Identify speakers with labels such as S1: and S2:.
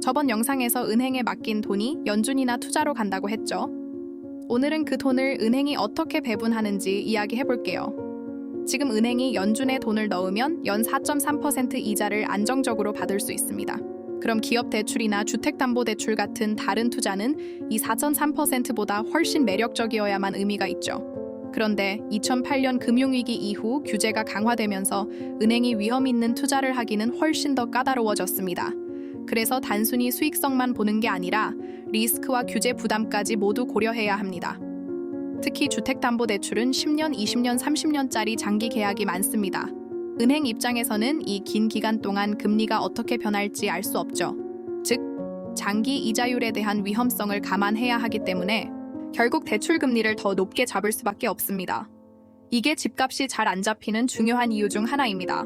S1: 저번 영상에서 은행에 맡긴 돈이 연준이나 투자로 간다고 했죠. 오늘은 그 돈을 은행이 어떻게 배분하는지 이야기해 볼게요. 지금 은행이 연준에 돈을 넣으면 연 4.3% 이자를 안정적으로 받을 수 있습니다. 그럼 기업 대출이나 주택담보대출 같은 다른 투자는 이 4.3%보다 훨씬 매력적이어야만 의미가 있죠. 그런데 2008년 금융위기 이후 규제가 강화되면서 은행이 위험 있는 투자를 하기는 훨씬 더 까다로워졌습니다. 그래서 단순히 수익성만 보는 게 아니라 리스크와 규제 부담까지 모두 고려해야 합니다. 특히 주택담보대출은 10년, 20년, 30년짜리 장기 계약이 많습니다. 은행 입장에서는 이 긴 기간 동안 금리가 어떻게 변할지 알 수 없죠. 즉, 장기 이자율에 대한 위험성을 감안해야 하기 때문에 결국 대출 금리를 더 높게 잡을 수밖에 없습니다. 이게 집값이 잘 안 잡히는 중요한 이유 중 하나입니다.